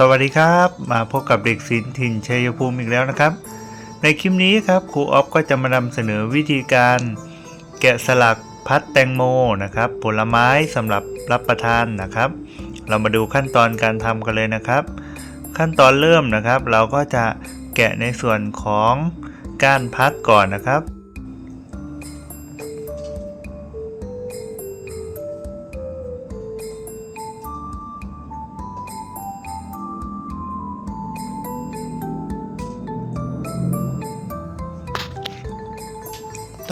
สวัสดีครับ มาพบกับเด็กศิลป์ถิ่นชัยภูมิอีกแล้วนะครับ ในคลิปนี้ครับครูออฟก็จะมานำเสนอวิธีการแกะสลักพัดแตงโมนะครับ ผลไม้สำหรับรับประทานนะครับ เรามาดูขั้นตอนการทำกันเลยนะครับ ขั้นตอนเริ่มนะครับ เราก็จะแกะในส่วนของก้านพัดก่อนนะครับ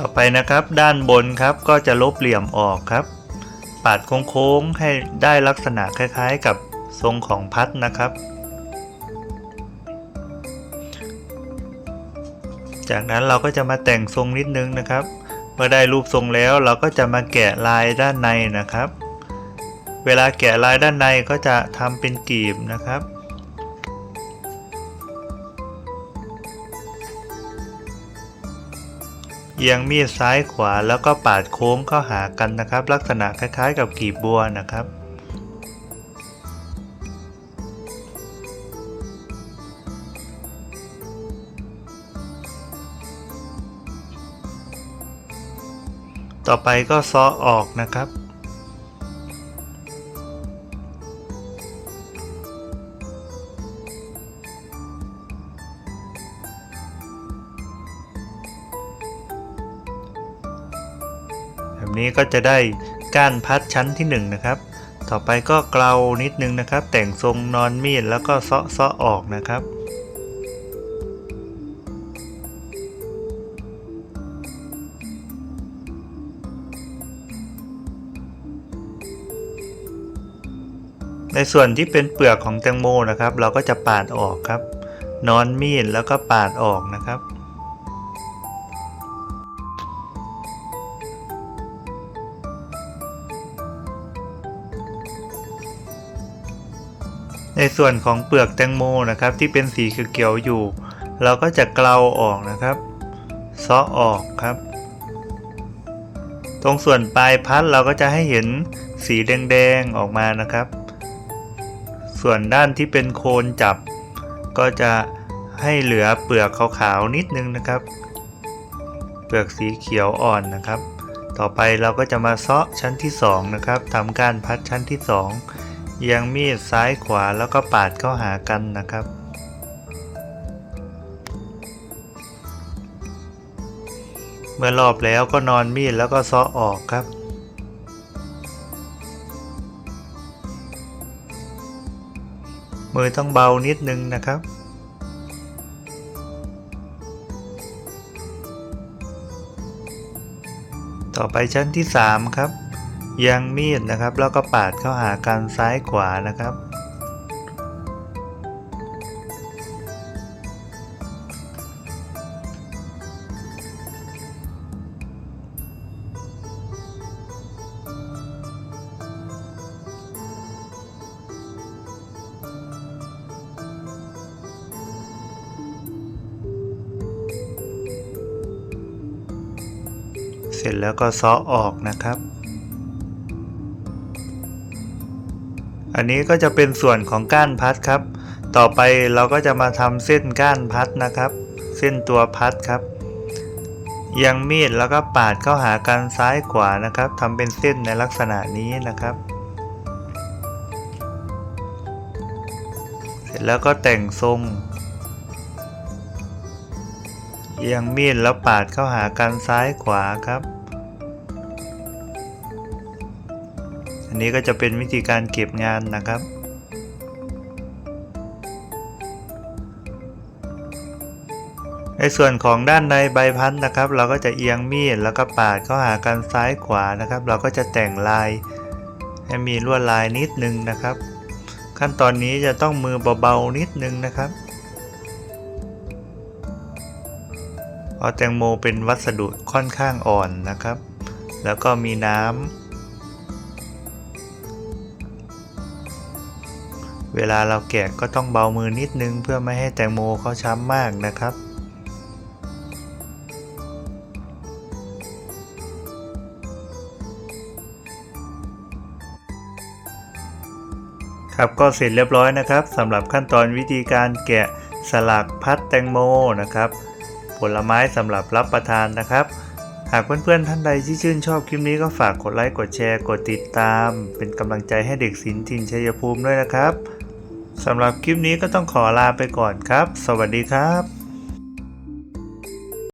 ต่อไปนะครับ ด้านบนครับก็จะลบเหลี่ยมออกครับ ปาดโค้งๆให้ได้ลักษณะคล้าย ๆ กับทรงของพัดนะครับ จากนั้นเราก็จะมาแต่งทรงนิดนึงนะครับ เมื่อได้รูปทรงแล้วเราก็จะมาแกะลายด้านในนะครับ เวลาแกะลายด้านในก็จะทำเป็นกลีบนะครับ อียงมีดซ้ายขวาแล้วก็ปาดโค้งเข้าหากันนะครับ ลักษณะคล้ายๆ กับกีบบัวนะครับต่อไปก็ซ้อออกนะครับ แบบนี้ก็จะได้ก้านพัดชั้นที่1นงนะครับ ต่อไปก็เกลานิดนึงนะครับ แต่งทรงนอนมีดแล้วก็เซาะเซาะออกนะครับในส่วนที่เป็นเปลือกของแตงโมนะครับ เราก็จะปาดออกครับ นอนมีดแล้วก็ปาดออกนะครับ ในส่วนของเปลือกแตงโมนะครับ ที่เป็นสีเขียวๆอยู่ เราก็จะเกลาออกนะครับซาะออกครับ ตรงส่วนปลายพัดเราก็จะให้เห็นสีแดงๆออกมานะครับ ส่วนด้านที่เป็นโคนจับ ก็จะให้เหลือเปลือกขาวๆนิดนึงนะครับ เปลือกสีเขียวอ่อนนะครับ ต่อไปเราก็จะมาเซาะชั้นที่2นะครับทำการพัดชั้นที่2 เอียงมีดซ้ายขวาแล้วก็ปาดเข้าหากันนะครับ เมื่อรอบแล้วก็นอนมีดแล้วก็ซาะออกครับมือต้องเบานิดนึงนะครับ ต่อไปชั้นที่ 3 ครับ เอียงมีดนะครับ แล้วก็ปาดเข้าหากันซ้ายขวานะครับ เสร็จแล้วก็ซาะออกนะครับ อันนี้ก็จะเป็นส่วนของก้านพัดครับ ต่อไปเราก็จะมาทำเส้นก้านพัดนะครับ เส้นตัวพัดครับเอียงมีดแล้วก็ปาดเข้าหากันซ้ายขวานะครับทำเป็นเส้นในลักษณะนี้นะครับ เสร็จแล้วก็แต่งทรงเอียงมีดแล้วปาดเข้าหากันซ้ายขวาครับ อันนี้ก็จะเป็นวิธีการเก็บงานนะครับ ในส่วนของด้านในใบพัดนะครับ เราก็จะเอียงมีดแล้วก็ปาดเข้าหากันซ้ายขวานะครับ เราก็จะแต่งลายให้มีลวดลายนิดนึงนะครับ ขั้นตอนนี้จะต้องมือเบาๆนิดนึงนะครับเพราะแตงโมเป็นวัสดุค่อนข้างอ่อนนะครับ แล้วก็มีน้ำ เวลาเราแกะก็ต้องเบามือนิดนึงเพื่อไม่ให้แตงโมเขาช้ำมากนะครับครับก็เสร็จเรียบร้อยนะครับสำหรับขั้นตอนวิธีการแกะสลักพัดแตงโมนะครับ ผลไม้สำหรับรับประทานนะครับ หากเพื่อนๆท่านใดที่ชื่นชอบคลิปนี้ก็ฝากกดไลค์กดแชร์กดติดตาม เป็นกำลังใจให้เด็กศิลป์ถิ่นชัยภูมิด้วยนะครับ สำหรับคลิปนี้ก็ต้องขอลาไปก่อนครับ สวัสดีครับ